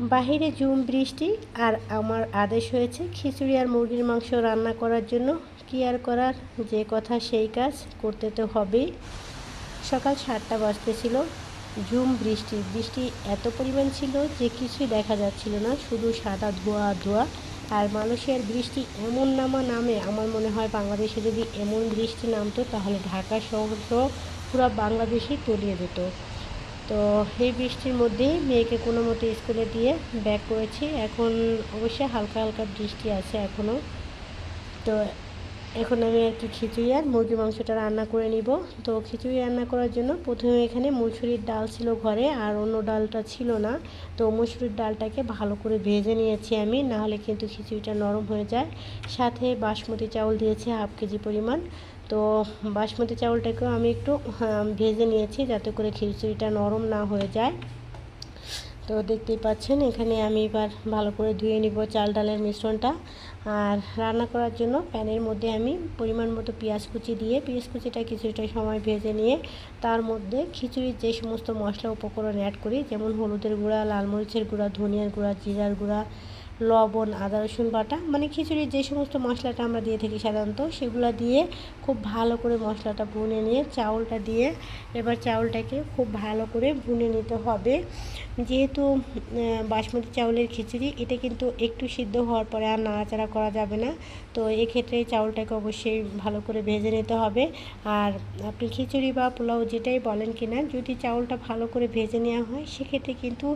বাহিরে জুম, বৃষ্টি আর আমার আদেশ হয়েছে খিচুড়ি আর মুরগির মাংস রান্না করার জন্য। কি আর করার? যে কথা সেই কাজ করতে তো হবেই। সকাল সাতটা বাজতেছিল। ঝুম বৃষ্টি বৃষ্টি এত পরিমাণ ছিল যে কিছুই দেখা যাচ্ছিল না, শুধু সাদা ধোয়া ধোয়া। আর মানুষের বৃষ্টি এমন নামা নামে, আমার মনে হয় বাংলাদেশে যদি এমন বৃষ্টি নামতো, তাহলে ঢাকা শহর পুরো বাংলাদেশই তলিয়ে যেত। তো এই বৃষ্টির মধ্যেই মেয়েকে কোনো মতো স্কুলে দিয়ে ব্যাক করেছি। এখন অবশ্যই হালকা হালকা বৃষ্টি আছে এখনও তো এখন আমি আর কি খিচুড়ি আর মুরগি মাংসটা রান্না করে নিব। তো খিচুড়ি রান্না করার জন্য প্রথমে এখানে মুসুরির ডাল ছিল ঘরে আর অন্য ডালটা ছিল না। তো মুসুরির ডালটাকে ভালো করে ভেজে নিয়েছি আমি, নাহলে কিন্তু খিচুড়িটা নরম হয়ে যায়। সাথে বাসমতি চাউল দিয়েছি হাফ কেজি পরিমাণ। তো বাসমতি চাউলটাকেও আমি একটু ভেজে নিয়েছি যাতে করে খিচুড়িটা নরম না হয়ে যায়। তো দেখতেই পাচ্ছেন, এখানে আমি এবার ভালো করে ধুয়ে নিব চাল ডালের মিশ্রণটা। আর রান্না করার জন্য প্যানের মধ্যে আমি পরিমাণ মতো পেঁয়াজ কুচি দিয়ে, পেঁয়াজ কুচিটা কিছুটা সময় ভেজে নিয়ে তার মধ্যে খিচুড়ির যে সমস্ত মশলা উপকরণ অ্যাড করি, যেমন হলুদের গুঁড়া, লাল মরিচের গুঁড়া, ধনিয়ার গুঁড়া, জিরার গুঁড়া লবণ, আদা, রসুন বাটা মানে খিচুড়ির যে সমস্ত মশলাটা আমরা দিয়ে থাকি সাধারণত, সেগুলো দিয়ে খুব ভালো করে মশলাটা ভুনে নিয়ে চাউলটা দিয়ে এবার চাউলটাকে খুব ভালো করে ভুনে নিতে হবে। যেহেতু বাসমতি চাউলের খিচুড়ি, এটা কিন্তু একটু সিদ্ধ হওয়ার পরে আর নাড়াচাড়া করা যাবে না। তো এক্ষেত্রে চাউলটাকে অবশ্যই ভালো করে ভেজে নিতে হবে। আর আপনি খিচুড়ি বা পোলাও যেটাই বলেন কি না যদি চাউলটা ভালো করে ভেজে নেওয়া হয়, সেক্ষেত্রে কিন্তু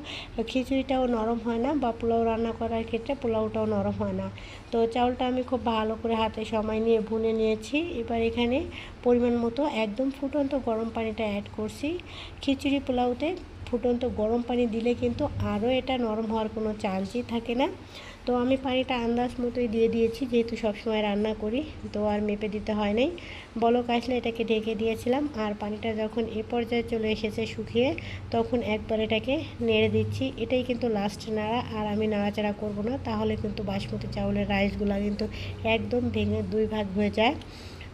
খিচুড়িটাও নরম হয় না বা পোলাও রান্না করার ক্ষেত্রে পোলাওটাও নরম হয় না। তো চাউলটা আমি খুব ভালো করে হাতে সময় নিয়ে ভুনে নিয়েছি। এবার এখানে পরিমাণ মতো একদম ফুটন্ত গরম পানিটা অ্যাড করছি। খিচুড়ি পোলাওতে ফুটন্ত গরম পানি দিলে কিন্তু আরও এটা নরম হওয়ার কোনো চান্সই থাকে না। তো আমি পানিটা আন্দাজ মতোই দিয়ে দিয়েছি, যেহেতু সবসময় রান্না করি, তো আর মেপে দিতে হয় নাই। বলক আসলে এটাকে ঢেকে দিয়েছিলাম, আর পানিটা যখন এ পর্যায়ে চলে এসেছে শুকিয়ে, তখন একবার এটাকে নেড়ে দিচ্ছি। এটাই কিন্তু লাস্ট নাড়া, আর আমি নাড়াচাড়া করব না, তাহলে কিন্তু বাসমতি চাউলের রাইসগুলো কিন্তু একদম ভেঙে দুই ভাগ হয়ে যায়।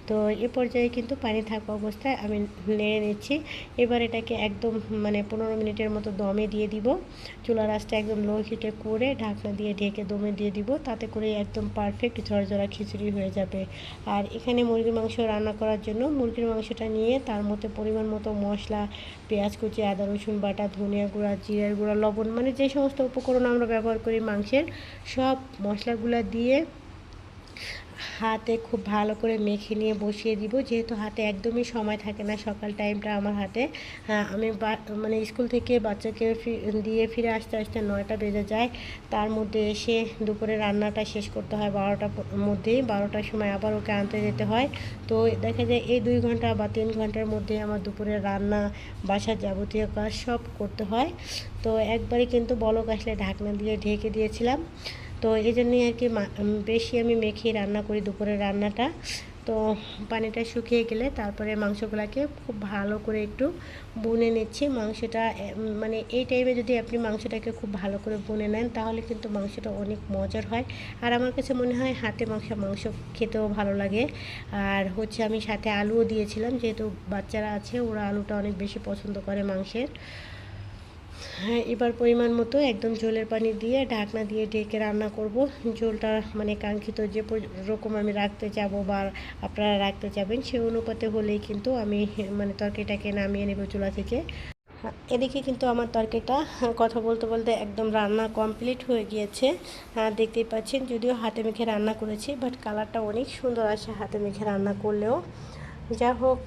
তো এ পর্যায়ে কিন্তু পানি থাকা অবস্থায় আমি নেড়ে নিচ্ছি। এবার এটাকে একদম মানে পনেরো মিনিটের মতো দমে দিয়ে দিব। চুলা রাসটা একদম লো হিটে করে ঢাকনা দিয়ে ঢেকে দমে দিয়ে দিব। তাতে করে একদম পারফেক্ট ঝরঝরা খিচুড়ি হয়ে যাবে। আর এখানে মুরগির মাংস রান্না করার জন্য মুরগির মাংসটা নিয়ে তার মধ্যে পরিমাণ মতো মশলা, পেঁয়াজ কুচি, আদা, রসুন বাটা, ধনিয়া গুঁড়া, জিরার গুঁড়া, লবণ মানে যে সমস্ত উপকরণ আমরা ব্যবহার করি মাংসের, সব মশলাগুলো দিয়ে হাতে খুব ভালো করে মেখে নিয়ে বসিয়ে দিব, যেহেতু হাতে একদমই সময় থাকে না সকাল টাইমটা আমার হাতে। আমি মানে স্কুল থেকে বাচ্চাকে দিয়ে ফিরে আসতে আসতে নয়টা বেজে যায়। তার মধ্যে এসে দুপুরে রান্নাটা শেষ করতে হয় বারোটার মধ্যেই, বারোটার সময় আবার ওকে আনতে যেতে হয়। তো দেখা যায় এই দুই ঘণ্টা বা তিন ঘণ্টার মধ্যে আমার দুপুরে রান্না, বাসার যাবতীয় কাজ সব করতে হয়। তো একবারই কিন্তু বলক আসলে ঢাকনা দিয়ে ঢেকে দিয়েছিলাম। তো এই জন্যই আর কি বেশি আমি মেখে রান্না করি দুপুরের রান্নাটা। তো পানিটা শুকিয়ে গেলে তারপরে মাংসগুলোকে খুব ভালো করে একটু বুনে নিচ্ছি। মাংসটা মানে এই টাইমে যদি আপনি মাংসটাকে খুব ভালো করে বুনে নেন তাহলে কিন্তু মাংসটা অনেক মজার হয়। আর আমার কাছে মনে হয় হাতে মাংস মাংস খেতেও ভালো লাগে। আর হচ্ছে আমি সাথে আলুও দিয়েছিলাম, যেহেতু বাচ্চারা আছে ওরা আলুটা অনেক বেশি পছন্দ করে মাংসের। এবার পরিমাণ মতো একদম ঝোলের পানি দিয়ে ঢাকনা দিয়ে ঢেকে রান্না করব। ঝোলটা মানে কাঙ্ক্ষিত যে রকম আমি রাখতে যাব বা আপনারা রাখতে যাবেন সে অনুপাতে হলেই কিন্তু আমি মানে তরকারিটাকে নামিয়ে নেব চুলা থেকে। এদিকে কিন্তু আমার তরকারিটা কথা বলতে বলতে একদম রান্না কমপ্লিট হয়ে গিয়েছে। দেখতেই পাচ্ছেন যদিও হাতে মেখে রান্না করেছি, বাট কালারটা অনেক সুন্দর আসে হাতে মেখে রান্না করলেও। যা হোক,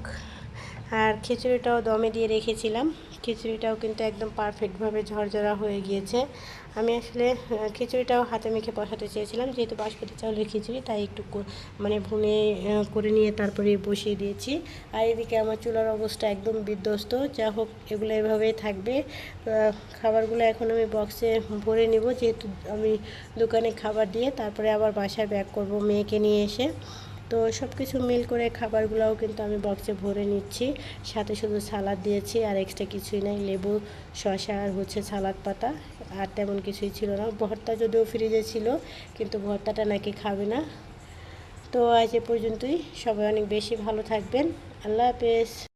আর খিচুড়িটাও দমে দিয়ে রেখেছিলাম। খিচুড়িটাও কিন্তু একদম পারফেক্টভাবে ঝরঝরা হয়ে গিয়েছে। আমি আসলে খিচুড়িটাও হাতে মেখে বসাতে চেয়েছিলাম, যেহেতু বাসপতি চাউলের খিচুড়ি, তাই একটু মানে ভুনে করে নিয়ে তারপরে বসিয়ে দিয়েছি। আর এদিকে আমার চুলার অবস্থা একদম বিধ্বস্ত। যা হোক, এগুলো এভাবেই থাকবে। খাবারগুলো এখন আমি বক্সে ভরে নেব, যেহেতু আমি দোকানে খাবার দিয়ে, তারপরে আবার বাসায় ব্যাক করব মেয়েকে নিয়ে এসে। তো সব কিছু মিল করে খাবারগুলোও কিন্তু আমি বক্সে ভরে নিচ্ছি। সাথে শুধু সালাদ দিয়েছি, আর এক্সট্রা কিছুই নাই। লেবু শশা আর হচ্ছে সালাদ পাতা, আর তেমন কিছুই ছিল না। ভর্তা যদিও ফ্রিজে ছিল, কিন্তু ভর্তাটা নাকি খাবে না। তো আজ এ পর্যন্তই। সবাই অনেক বেশি ভালো থাকবেন। আল্লাহ হাফেজ।